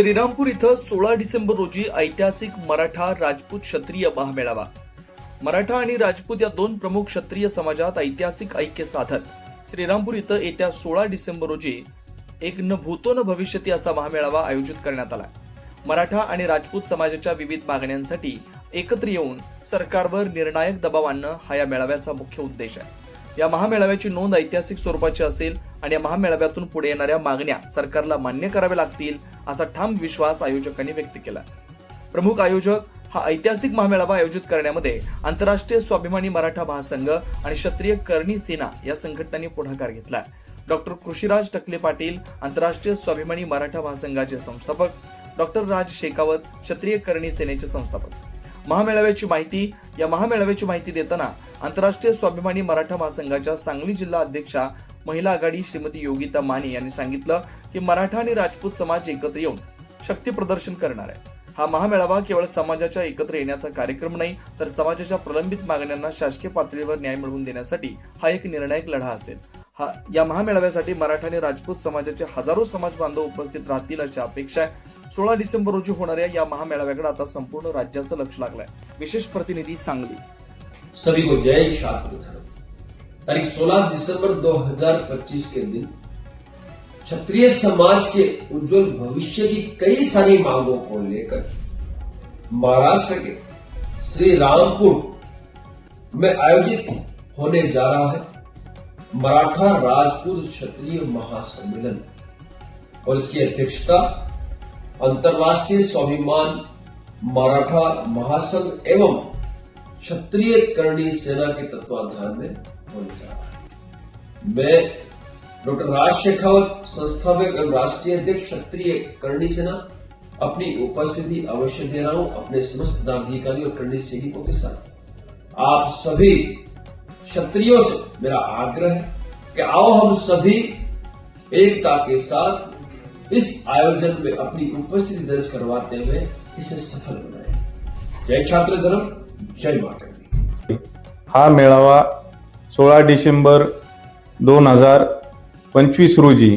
श्रीरामपूर इथं सोळा डिसेंबर रोजी ऐतिहासिक मराठा राजपूत क्षत्रिय महामेळावा. मराठा आणि राजपूत या दोन प्रमुख क्षत्रिय समाजात ऐतिहासिक ऐक्य साधत. श्रीरामपूर इथं येत्या सोळा डिसेंबर रोजी एक न भूतो न भविष्यती असा महामेळावा आयोजित करण्यात आला. मराठा आणि राजपूत समाजाच्या विविध मागण्यांसाठी एकत्र येऊन सरकारवर निर्णायक दबाव आणणं हा या मेळाव्याचा मुख्य उद्देश आहे. या महामेळाव्याची नोंद ऐतिहासिक स्वरूपाची असेल आणि या महामेळाव्यातून पुढे येणाऱ्या मागण्या सरकारला मान्य कराव्या लागतील असा ठाम विश्वास आयोजकांनी व्यक्त केला. प्रमुख आयोजक हा ऐतिहासिक महामेळावा आयोजित करण्यामध्ये आंतरराष्ट्रीय स्वाभिमानी मराठा महासंघ आणि क्षत्रिय करणी सेना या संघटनांनी पुढाकार घेतला. डॉक्टर कृषीराज टकले पाटील आंतरराष्ट्रीय स्वाभिमानी मराठा महासंघाचे संस्थापक डॉक्टर राज शेकावत क्षत्रिय करणी सेनेचे संस्थापक. महामेळाव्याची माहिती या महामेळाव्याची माहिती देताना आंतरराष्ट्रीय स्वाभिमानी मराठा महासंघाच्या सांगली जिल्हा अध्यक्षा महिला आघाडी श्रीमती योगिता माने यांनी सांगितलं की मराठा आणि राजपूत समाज एकत्र येऊन शक्ती प्रदर्शन करणार आहे. हा महामेळावा केवळ समाजाच्या एकत्र येण्याचा कार्यक्रम नाही तर समाजाच्या प्रलंबित मागण्यांना शासकीय पातळीवर न्याय मिळवून देण्यासाठी हा एक निर्णायक लढा असेल. हा या महामेळाव्यासाठी मराठा आणि राजपूत समाजाचे हजारो समाज बांधव उपस्थित राहतील अशी अपेक्षा आहे. सोळा डिसेंबर रोजी होणाऱ्या या महामेळाव्याकडे आता संपूर्ण राज्याचं लक्ष लागलंय. विशेष प्रतिनिधी सांगली. सभी को जय छात्र धर्म. तारीख 16 दिसंबर 2025 के दिन क्षत्रिय समाज के उज्जवल भविष्य की कई सारी मांगों को लेकर महाराष्ट्र के श्री रामपुर में आयोजित होने जा रहा है मराठा राजपूत क्षत्रिय महासम्मेलन। और इसकी अध्यक्षता अंतर्राष्ट्रीय स्वाभिमान, मराठा महासंघ एवं क्षत्रिय करणी सेना के तत्वाधान में मैं डॉक्टर राज शेखावत, संस्थापक एवं राष्ट्रीय अध्यक्ष, क्षत्रिय करणी सेना, अपनी उपस्थिति अवश्य दे रहा हूँ अपने समस्त पदाधिकारी और करणी सैनिकों के साथ। आप सभी क्षत्रियों से मेरा आग्रह है कि आओ हम सभी एकता के साथ इस आयोजन में अपनी उपस्थिति दर्ज करवाते हुए इसे सफल बनाए। जय छात्र धर्म, जय माता हा मेळावा सोळा डिसेंबर दोन हजार पंचवीस रोजी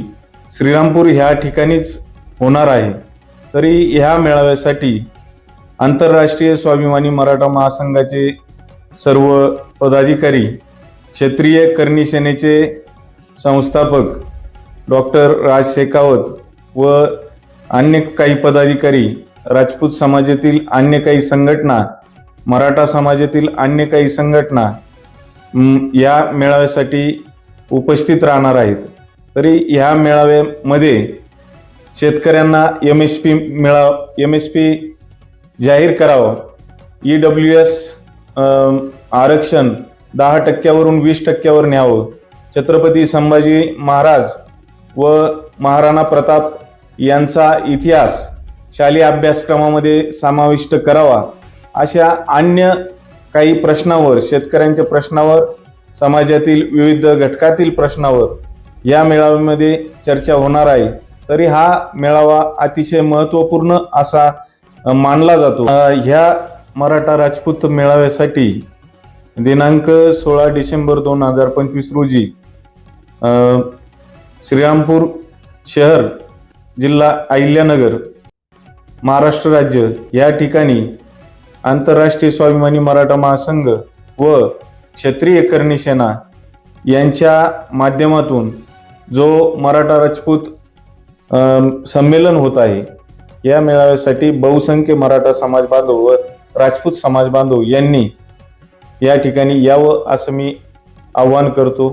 श्रीरामपूर ह्या ठिकाणीच होणार आहे. तरी ह्या मेळाव्यासाठी आंतरराष्ट्रीय स्वाभिमानी मराठा महासंघाचे सर्व पदाधिकारी क्षेत्रीय करणी सेनेचे संस्थापक डॉक्टर राज शेखावत व अन्य काही पदाधिकारी राजपूत समाजातील अन्य काही संघटना मराठा समाजातील अन्य काही संघटना या मेळाव्यासाठी उपस्थित राहणार आहेत. तरी ह्या मेळाव्यामध्ये शेतकऱ्यांना एम एस पी मिळा एम एस पी जाहीर करावं. ई डब्ल्यू एस आरक्षण दहा टक्क्यावरून वीस टक्क्यावर न्यावं. छत्रपती संभाजी महाराज व महाराणा प्रताप यांचा इतिहास शालेय अभ्यासक्रमामध्ये समाविष्ट करावा. अशा अन्य काही प्रश्नावर शेतकऱ्यांच्या प्रश्नावर समाजातील विविध घटकातील प्रश्नावर या मेळाव्यामध्ये चर्चा होणार आहे. तरी हा मेळावा अतिशय महत्त्वपूर्ण असा मानला जातो. ह्या मराठा राजपूत मेळाव्यासाठी दिनांक सोळा डिसेंबर दोन हजार पंचवीस रोजी श्रीरामपूर शहर जिल्हा अहिल्यानगर महाराष्ट्र राज्य या ठिकाणी आंतरराष्ट्रीय स्वाभिमानी मराठा महासंघ व क्षत्रिय करणी सेना यांच्या माध्यमातून जो मराठा राजपूत संमेलन होत आहे या मेळाव्यासाठी बहुसंख्य मराठा समाज बांधव व राजपूत समाज बांधव यांनी या ठिकाणी यावं असं मी आव्हान करतो.